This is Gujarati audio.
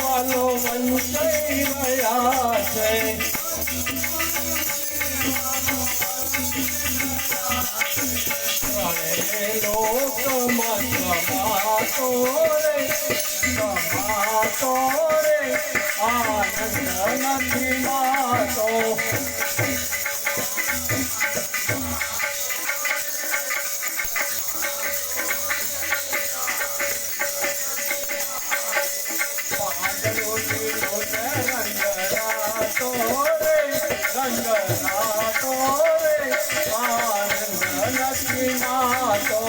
વાલો વંચાઈ રહ્યા છે લોકમાં સમાતો રે સમાતો આનંદ નથી માતો રે રંગરાતો રે આનંદ નથી માતો